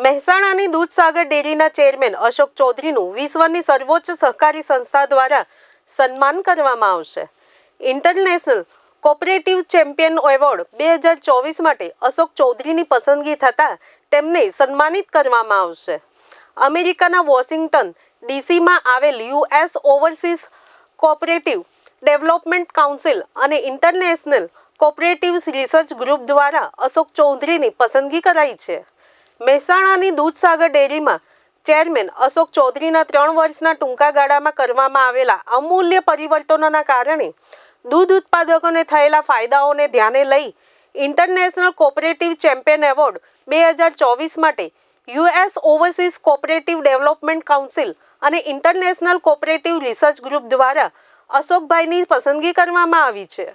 મહેસાણાની દૂધસાગર ડેરીના ચેરમેન અશોક ચૌધરીનું વિશ્વની સર્વોચ્ચ સહકારી સંસ્થા દ્વારા સન્માન કરવામાં આવશે. ઇન્ટરનેશનલ કોપરેટિવ ચેમ્પિયન એવોર્ડ બે હજાર ચોવીસ માટે અશોક ચૌધરીની પસંદગી થતાં તેમને સન્માનિત કરવામાં આવશે. અમેરિકાના વોશિંગ્ટન ડીસીમાં આવેલ US overseas cooperative development council અને ઇન્ટરનેશનલ કોપરેટિવ રિસર્ચ ગ્રુપ દ્વારા અશોક ચૌધરીની પસંદગી કરાઈ છે. મહેસાણાની દૂધસાગર ડેરીમાં ચેરમેન અશોક ચૌધરીના ત્રણ વર્ષના ટૂંકા ગાળામાં કરવામાં આવેલા અમૂલ્ય પરિવર્તનોના કારણે દૂધ ઉત્પાદકોને થયેલા ફાયદાઓને ધ્યાને લઈ ઇન્ટરનેશનલ કોઓપરેટિવ ચેમ્પિયન એવોર્ડ બે હજાર ચોવીસ માટે US overseas cooperative development council અને ઇન્ટરનેશનલ કોઓપરેટિવ રિસર્ચ ગ્રુપ દ્વારા અશોકભાઈની પસંદગી કરવામાં આવી છે.